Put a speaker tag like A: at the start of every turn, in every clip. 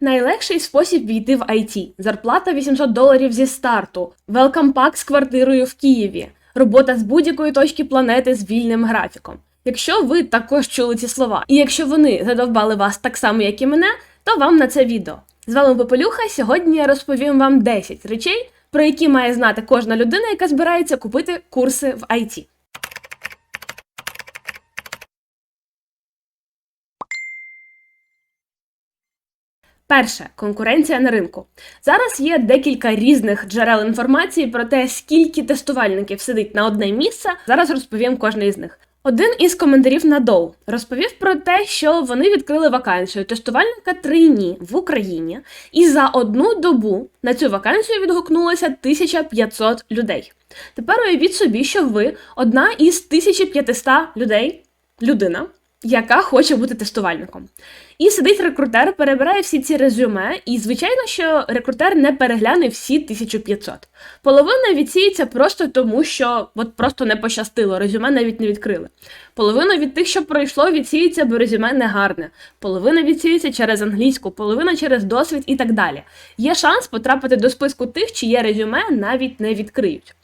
A: Найлегший спосіб війти в IT. Зарплата 800 доларів зі старту, велкам пак з квартирою в Києві, робота з будь-якої точки планети з вільним графіком. Якщо ви також чули ці слова, і якщо вони задовбали вас так само, як і мене, то вам на це відео. З вами Попелюха. Сьогодні я розповім вам 10 речей, про які має знати кожна людина, яка збирається купити курси в IT. Перше конкуренція на ринку. Зараз є декілька різних джерел інформації про те, скільки тестувальників сидить на одне місце. Зараз розповім кожне із них. Один із коментарів на Доу розповів про те, що вони відкрили вакансію тестувальника трейні в Україні, і за одну добу на цю вакансію відгукнулося 1500 людей. Тепер уявіть собі, що ви одна із 1500 людей, людина, яка хоче бути тестувальником. І сидить рекрутер, перебирає всі ці резюме, і звичайно, що рекрутер не перегляне всі 1500. Половина відсіється просто тому, що от просто не пощастило, резюме навіть не відкрили. Половина від тих, що пройшло, відсіється, бо резюме не гарне. Половина відсіється через англійську, половина через досвід і так далі. Є шанс потрапити до списку тих, чиє резюме навіть не відкриють.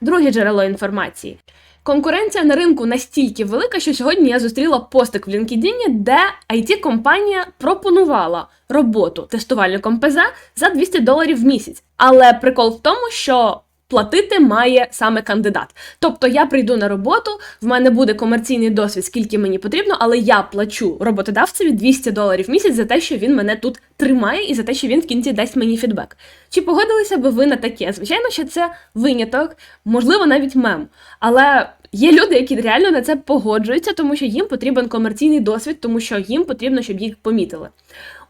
A: Друге джерело інформації. Конкуренція на ринку настільки велика, що сьогодні я зустріла постик в LinkedIn, де IT-компанія пропонувала роботу тестувальником ПЗ за 200 доларів в місяць. Але прикол в тому, що платити має саме кандидат. Тобто я прийду на роботу, в мене буде комерційний досвід, скільки мені потрібно, але я плачу роботодавцеві 200 доларів в місяць за те, що він мене тут тримає, і за те, що він в кінці дасть мені фідбек. Чи погодилися би ви на таке? Звичайно, що це виняток, можливо, навіть мем. Але є люди, які реально на це погоджуються, тому що їм потрібен комерційний досвід, тому що їм потрібно, щоб їх помітили.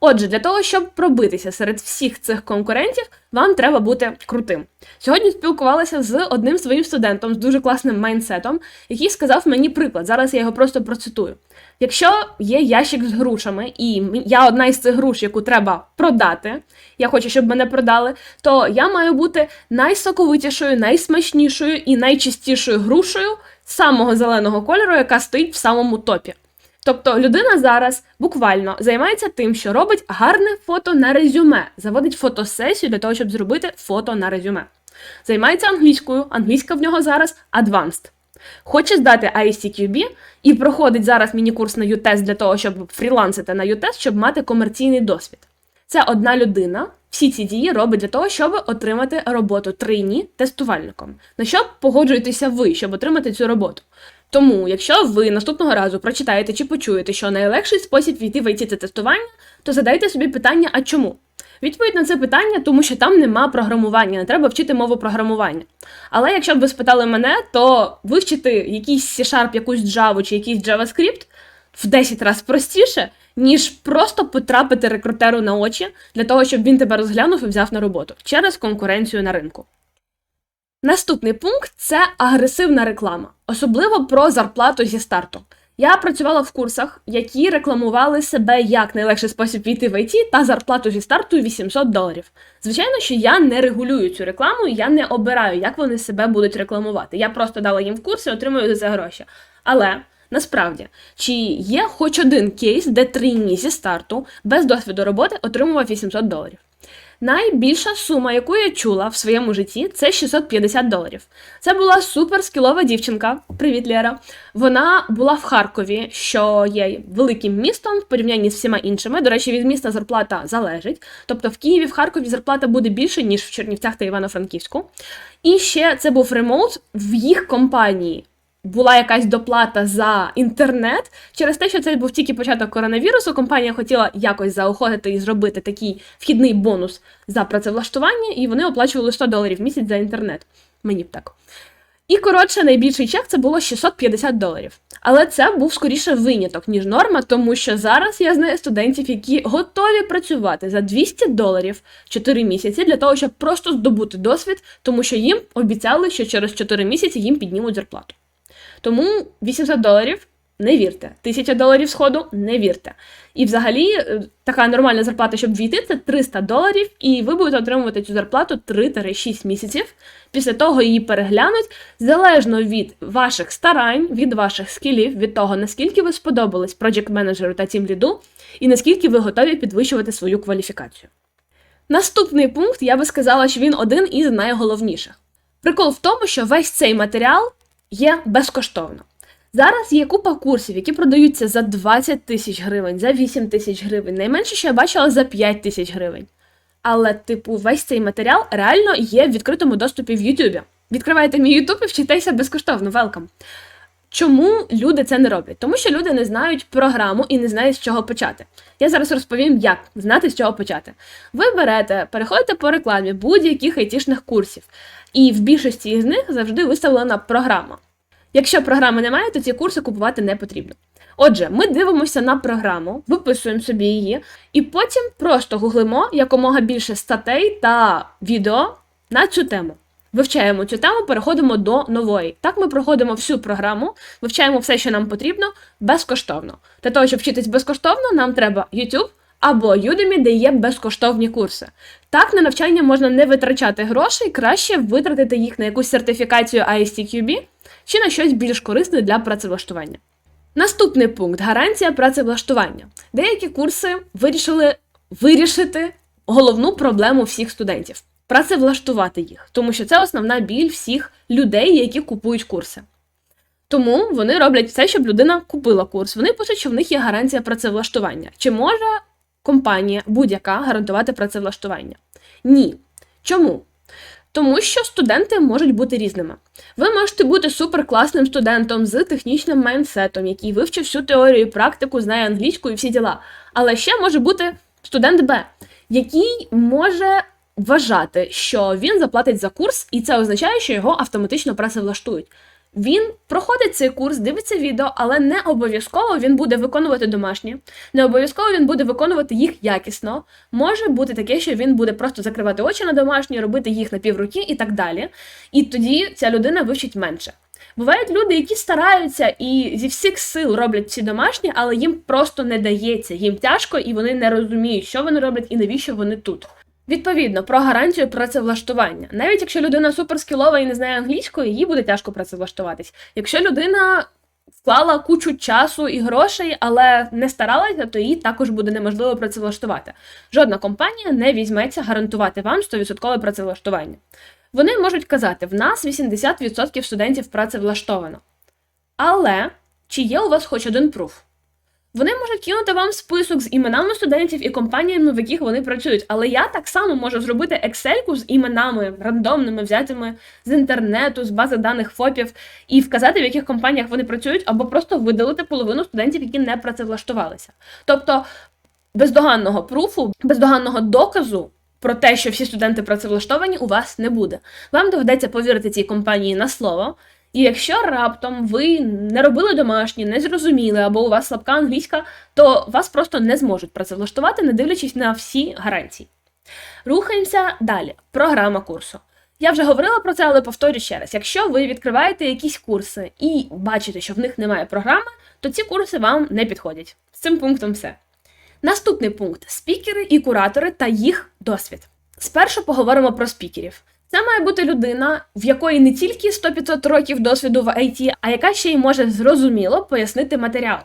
A: Отже, для того, щоб пробитися серед всіх цих конкурентів, вам треба бути крутим. Сьогодні спілкувалася з одним своїм студентом з дуже класним майнсетом, який сказав мені приклад. Зараз я його просто процитую. Якщо є ящик з грушами, і я одна із цих груш, яку треба продати, я хочу, щоб мене продали, то я маю бути найсоковитішою, найсмачнішою і найчистішою грушею самого зеленого кольору, яка стоїть в самому топі. Тобто людина зараз буквально займається тим, що робить гарне фото на резюме, заводить фотосесію для того, щоб зробити фото на резюме. Займається англійською, англійська в нього зараз advanced. Хоче здати ICQB і проходить зараз міні-курс на UTEST для того, щоб фрілансити на UTEST, щоб мати комерційний досвід. Це одна людина. Всі ці дії робить для того, щоб отримати роботу трейні тестувальником. На що погоджуєтеся ви, щоб отримати цю роботу? Тому, якщо ви наступного разу прочитаєте чи почуєте, що найлегший спосіб війти в IT – це тестування, то задайте собі питання, а чому? Відповідь на це питання, тому що там нема програмування, не треба вчити мову програмування. Але якщо б ви спитали мене, то вивчити якийсь C-Sharp, якусь Java чи якийсь JavaScript в 10 разів простіше, ніж просто потрапити рекрутеру на очі для того, щоб він тебе розглянув і взяв на роботу через конкуренцію на ринку. Наступний пункт це агресивна реклама, особливо про зарплату зі старту. Я працювала в курсах, які рекламували себе як найлегший спосіб війти в IT та зарплату зі старту 800 доларів. Звичайно, що я не регулюю цю рекламу, я не обираю, як вони себе будуть рекламувати. Я просто дала їм в курси, отримую за гроші. Але насправді, чи є хоч один кейс, де трійні зі старту без досвіду роботи отримував 800 доларів? Найбільша сума, яку я чула в своєму житті, це 650 доларів. Це була суперскілова дівчинка. Привіт, Лєра. Вона була в Харкові, що є великим містом в порівнянні з всіма іншими. До речі, від міста зарплата залежить. Тобто в Києві, в Харкові зарплата буде більше, ніж в Чернівцях та Івано-Франківську. І ще це був ремоут в їх компанії була якась доплата за інтернет через те, що це був тільки початок коронавірусу. Компанія хотіла якось заохотити і зробити такий вхідний бонус за працевлаштування, і вони оплачували 100 доларів в місяць за інтернет. Мені б так. І коротше, найбільший чек це було 650 доларів. Але це був скоріше виняток, ніж норма, тому що зараз я знаю студентів, які готові працювати за 200 доларів 4 місяці для того, щоб просто здобути досвід, тому що їм обіцяли, що через 4 місяці їм піднімуть зарплату. Тому 800 доларів Не вірте. Тисяча доларів сходу не вірте. І взагалі е, така нормальна зарплата, щоб війти, це 300 доларів, і ви будете отримувати цю зарплату 3-6 місяців. Після того її переглянуть залежно від ваших старань, від ваших скілів, від того, наскільки ви сподобались проджект менеджеру та тім ліду, і наскільки ви готові підвищувати свою кваліфікацію. Наступний пункт я би сказала, що він один із найголовніших. Прикол в тому, що весь цей матеріал є безкоштовно. Зараз є купа курсів, які продаються за 20 тисяч гривень, за 8 тисяч гривень. Найменше, що я бачила, за 5 тисяч гривень. Але, типу, весь цей матеріал реально є в відкритому доступі в Ютубі. Відкривайте мій Ютуб і вчитайся безкоштовно, велкам. Чому люди це не роблять? Тому що люди не знають програму і не знають, з чого почати. Я зараз розповім, як знати, з чого почати. Ви берете, переходите по рекламі будь-яких айтішних курсів, і в більшості з них завжди виставлена програма. Якщо програми немає, то ці курси купувати не потрібно. Отже, ми дивимося на програму, виписуємо собі її, і потім просто гуглимо якомога більше статей та відео на цю тему. Вивчаємо цю тему, переходимо до нової. Так ми проходимо всю програму, вивчаємо все, що нам потрібно, безкоштовно. Для того, щоб вчитись безкоштовно, нам треба YouTube або Udemy, де є безкоштовні курси. Так, на навчання можна не витрачати грошей, краще витратити їх на якусь сертифікацію ISTQB чи на щось більш корисне для працевлаштування. Наступний пункт гарантія працевлаштування. Деякі курси вирішили вирішити головну проблему всіх студентів працевлаштувати їх, тому що це основна біль всіх людей, які купують курси. Тому вони роблять все, щоб людина купила курс. Вони пишуть, що в них є гарантія працевлаштування. Чи може компанія будь-яка гарантувати працевлаштування? Ні. Чому? Тому що студенти можуть бути різними. Ви можете бути суперкласним студентом з технічним майнсетом, який вивчив всю теорію практику, знає англійську і всі діла. Але ще може бути студент Б, який може вважати, що він заплатить за курс, і це означає, що його автоматично працевлаштують. Він проходить цей курс, дивиться відео, але не обов'язково він буде виконувати домашні, не обов'язково він буде виконувати їх якісно. Може бути таке, що він буде просто закривати очі на домашні, робити їх на півруки і так далі. І тоді ця людина вивчить менше. Бувають люди, які стараються і зі всіх сил роблять ці домашні, але їм просто не дається, їм тяжко і вони не розуміють, що вони роблять і навіщо вони тут. Відповідно, про гарантію працевлаштування. Навіть якщо людина суперскілова і не знає англійської, їй буде тяжко працевлаштуватись. Якщо людина вклала кучу часу і грошей, але не старалася, то їй також буде неможливо працевлаштувати. Жодна компанія не візьметься гарантувати вам 100% працевлаштування. Вони можуть казати, в нас 80% студентів працевлаштовано. Але чи є у вас хоч один пруф? Вони можуть кинути вам список з іменами студентів і компаніями, в яких вони працюють. Але я так само можу зробити Excel з іменами рандомними, взятими з інтернету, з бази даних ФОПів, і вказати, в яких компаніях вони працюють, або просто видалити половину студентів, які не працевлаштувалися. Тобто бездоганного пруфу, бездоганного доказу. Про те, що всі студенти працевлаштовані, у вас не буде. Вам доведеться повірити цій компанії на слово, і якщо раптом ви не робили домашні, не зрозуміли, або у вас слабка англійська, то вас просто не зможуть працевлаштувати, не дивлячись на всі гарантії. Рухаємося далі. Програма курсу. Я вже говорила про це, але повторю ще раз: якщо ви відкриваєте якісь курси і бачите, що в них немає програми, то ці курси вам не підходять. З цим пунктом все. Наступний пункт спікери і куратори та їх досвід. Спершу поговоримо про спікерів. Це має бути людина, в якої не тільки 100-500 років досвіду в IT, а яка ще й може зрозуміло пояснити матеріал.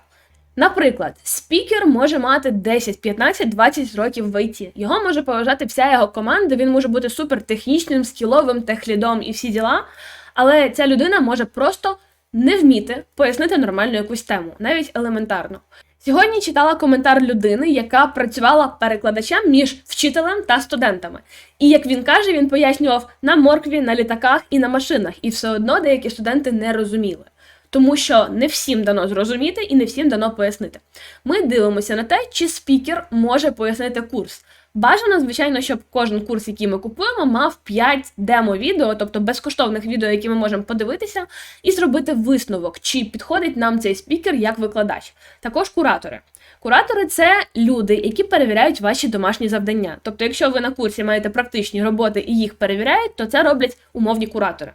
A: Наприклад, спікер може мати 10, 15, 20 років в IT. Його може поважати вся його команда, він може бути супертехнічним, скіловим, техлідом і всі діла. Але ця людина може просто не вміти пояснити нормальну якусь тему, навіть елементарно. Сьогодні читала коментар людини, яка працювала перекладачем між вчителем та студентами. І як він каже, він пояснював на моркві, на літаках і на машинах, і все одно деякі студенти не розуміли. Тому що не всім дано зрозуміти і не всім дано пояснити. Ми дивимося на те, чи спікер може пояснити курс. Бажано, звичайно, щоб кожен курс, який ми купуємо, мав 5 демо-відео, тобто безкоштовних відео, які ми можемо подивитися, і зробити висновок, чи підходить нам цей спікер як викладач. Також куратори. Куратори це люди, які перевіряють ваші домашні завдання. Тобто, якщо ви на курсі маєте практичні роботи і їх перевіряють, то це роблять умовні куратори.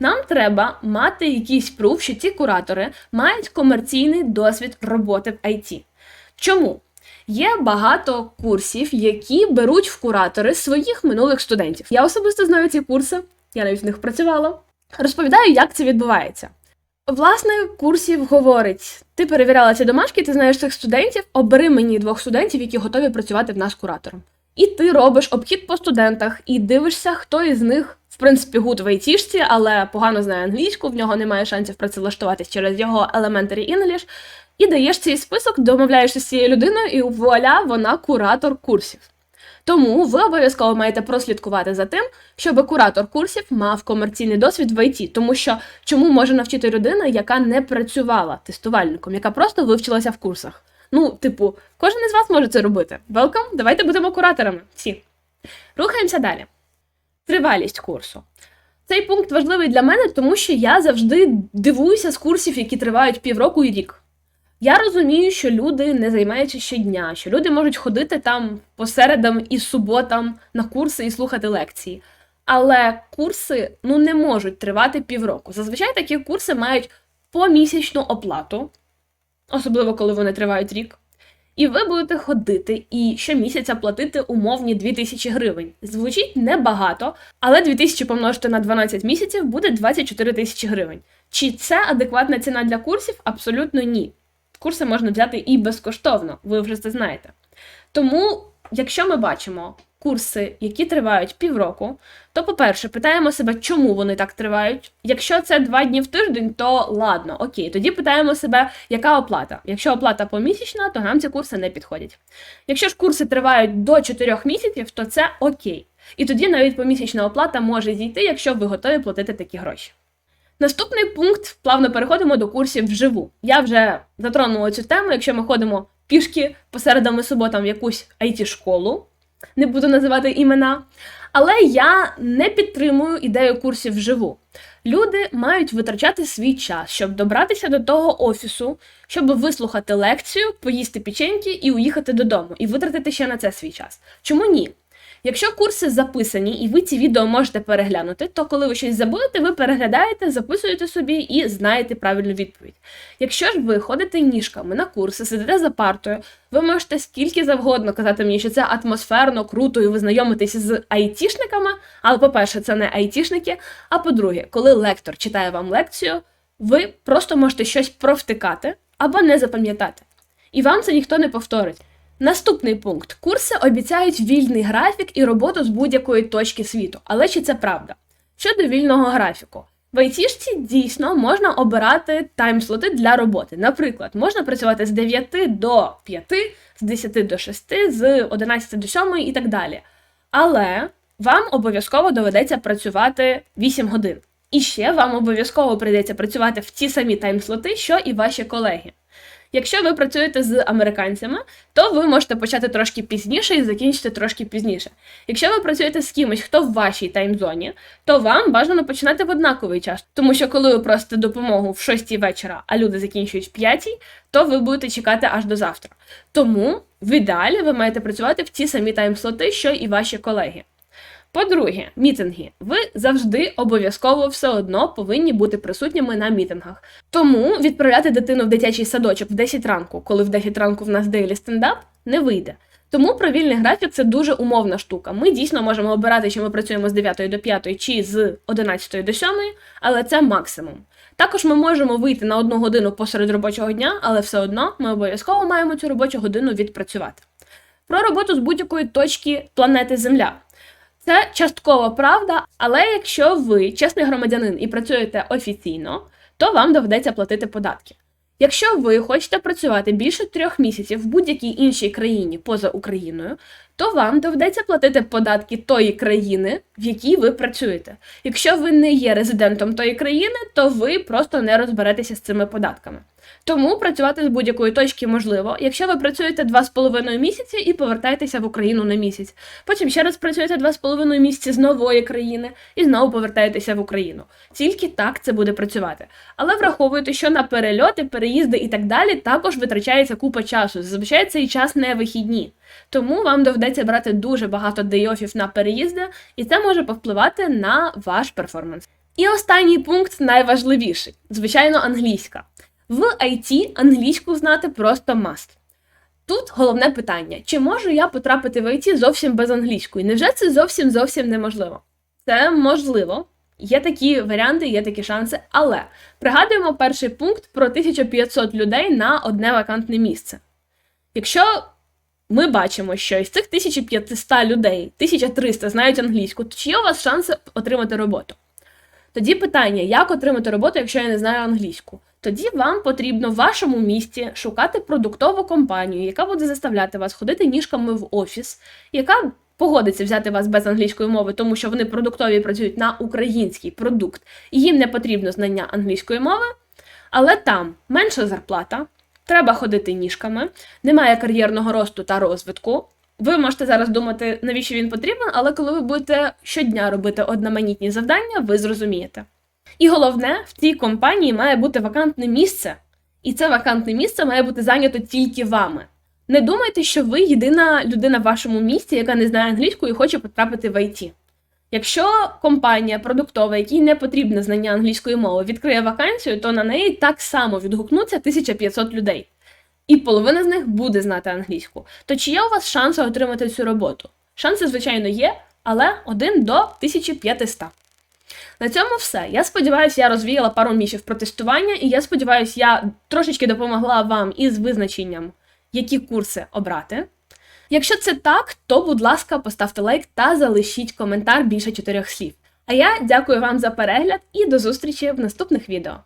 A: Нам треба мати якийсь пруф, що ці куратори мають комерційний досвід роботи в IT. Чому? Є багато курсів, які беруть в куратори своїх минулих студентів. Я особисто знаю ці курси, я навіть в них працювала. Розповідаю, як це відбувається. Власне, курсів говорить: ти перевіряла ці домашки, ти знаєш цих студентів, обери мені двох студентів, які готові працювати в нас куратором. І ти робиш обхід по студентах і дивишся, хто із них, в принципі, гуд в айтішці, але погано знає англійську, в нього немає шансів працевлаштуватись через його Elementary English, і даєш цей список, домовляєшся з цією людиною, і вуаля, вона куратор курсів. Тому ви обов'язково маєте прослідкувати за тим, щоб куратор курсів мав комерційний досвід в ІТ, тому що чому може навчити людина, яка не працювала тестувальником, яка просто вивчилася в курсах. Ну, типу, кожен із вас може це робити. Welcome, давайте будемо кураторами. Всі. Рухаємося далі. Тривалість курсу. Цей пункт важливий для мене, тому що я завжди дивуюся з курсів, які тривають півроку і рік. Я розумію, що люди не займаються щодня, що люди можуть ходити там по середам і суботам на курси і слухати лекції. Але курси ну не можуть тривати півроку. Зазвичай такі курси мають помісячну оплату, особливо коли вони тривають рік. І ви будете ходити і щомісяця платити умовні 2000 гривень. Звучить небагато, але 2000 помножити на 12 місяців буде 24 тисячі гривень. Чи це адекватна ціна для курсів? Абсолютно ні. Курси можна взяти і безкоштовно, ви вже це знаєте. Тому, якщо ми бачимо курси, які тривають півроку, то, по-перше, питаємо себе, чому вони так тривають. Якщо це два дні в тиждень, то ладно, окей. Тоді питаємо себе, яка оплата. Якщо оплата помісячна, то нам ці курси не підходять. Якщо ж курси тривають до 4 місяців, то це окей. І тоді навіть помісячна оплата може зійти, якщо ви готові платити такі гроші. Наступний пункт плавно переходимо до курсів вживу. Я вже затронула цю тему, якщо ми ходимо пішки посередам і суботам в якусь it школу не буду називати імена. Але я не підтримую ідею курсів вживу. Люди мають витрачати свій час, щоб добратися до того офісу, щоб вислухати лекцію, поїсти печеньки і уїхати додому, і витратити ще на це свій час. Чому ні? Якщо курси записані і ви ці відео можете переглянути, то коли ви щось забудете, ви переглядаєте, записуєте собі і знаєте правильну відповідь. Якщо ж ви ходите ніжками на курси, сидите за партою, ви можете скільки завгодно казати мені, що це атмосферно, круто, і ви знайомитесь з айтішниками, але, по-перше, це не айтішники. А по-друге, коли лектор читає вам лекцію, ви просто можете щось провтикати або не запам'ятати. І вам це ніхто не повторить. Наступний пункт: курси обіцяють вільний графік і роботу з будь-якої точки світу. Але чи це правда? Щодо вільного графіку, в айтішці дійсно можна обирати таймслоти для роботи. Наприклад, можна працювати з 9 до 5, з 10 до 6, з 11 до 7 і так далі. Але вам обов'язково доведеться працювати 8 годин. І ще вам обов'язково прийдеться працювати в ті самі таймслоти, що і ваші колеги. Якщо ви працюєте з американцями, то ви можете почати трошки пізніше і закінчити трошки пізніше. Якщо ви працюєте з кимось, хто в вашій таймзоні, то вам бажано починати в однаковий час. Тому що коли ви просите допомогу в 6 вечора, а люди закінчують в 5, то ви будете чекати аж до завтра. Тому в ідеалі ви маєте працювати в ті самі таймслоти, що і ваші колеги. По-друге, мітинги. Ви завжди обов'язково все одно повинні бути присутніми на мітингах. Тому відправляти дитину в дитячий садочок в 10 ранку, коли в 10 ранку в нас дейлі стендап, не вийде. Тому провільний графік це дуже умовна штука. Ми дійсно можемо обирати, чи ми працюємо з 9 до 5 чи з 11 до 7, але це максимум. Також ми можемо вийти на одну годину посеред робочого дня, але все одно ми обов'язково маємо цю робочу годину відпрацювати. Про роботу з будь-якої точки планети Земля. Це частково правда, але якщо ви чесний громадянин і працюєте офіційно, то вам доведеться платити податки. Якщо ви хочете працювати більше трьох місяців в будь-якій іншій країні поза Україною, то вам доведеться платити податки тої країни, в якій ви працюєте. Якщо ви не є резидентом тої країни, то ви просто не розберетеся з цими податками. Тому працювати з будь-якої точки можливо, якщо ви працюєте 2,5 місяці і повертаєтеся в Україну на місяць. Потім ще раз працюєте 2,5 місяці з нової країни і знову повертаєтеся в Україну. Тільки так це буде працювати. Але враховуйте, що на перельоти, переїзди і так далі також витрачається купа часу. Зазвичай цей час не вихідні. Тому вам доведеться брати дуже багато дейофів на переїзди, і це може повпливати на ваш перформанс. І останній пункт найважливіший звичайно, англійська. В IT англійську знати просто must. Тут головне питання: чи можу я потрапити в IT зовсім без англійської? Невже це зовсім зовсім неможливо? Це можливо. Є такі варіанти, є такі шанси, але пригадуємо перший пункт про 1500 людей на одне вакантне місце. Якщо ми бачимо, що із цих 1500 людей 1300 знають англійську, то чи є у вас шанси отримати роботу? Тоді питання, як отримати роботу, якщо я не знаю англійську? Тоді вам потрібно в вашому місті шукати продуктову компанію, яка буде заставляти вас ходити ніжками в офіс, яка погодиться взяти вас без англійської мови, тому що вони продуктові працюють на український продукт, і їм не потрібно знання англійської мови, але там менша зарплата, треба ходити ніжками, немає кар'єрного росту та розвитку. Ви можете зараз думати, навіщо він потрібен, але коли ви будете щодня робити одноманітні завдання, ви зрозумієте. І головне, в цій компанії має бути вакантне місце, і це вакантне місце має бути зайнято тільки вами. Не думайте, що ви єдина людина в вашому місті, яка не знає англійську і хоче потрапити в ІТ. Якщо компанія продуктова, якій не потрібне знання англійської мови, відкриє вакансію, то на неї так само відгукнуться 1500 людей. І половина з них буде знати англійську. То чи є у вас шанси отримати цю роботу? Шанси, звичайно, є, але 1 до 1500. На цьому все. Я сподіваюся, я розвіяла пару міфів про тестування, і я сподіваюся, я трошечки допомогла вам із визначенням, які курси обрати. Якщо це так, то, будь ласка, поставте лайк та залишіть коментар більше чотирьох слів. А я дякую вам за перегляд і до зустрічі в наступних відео.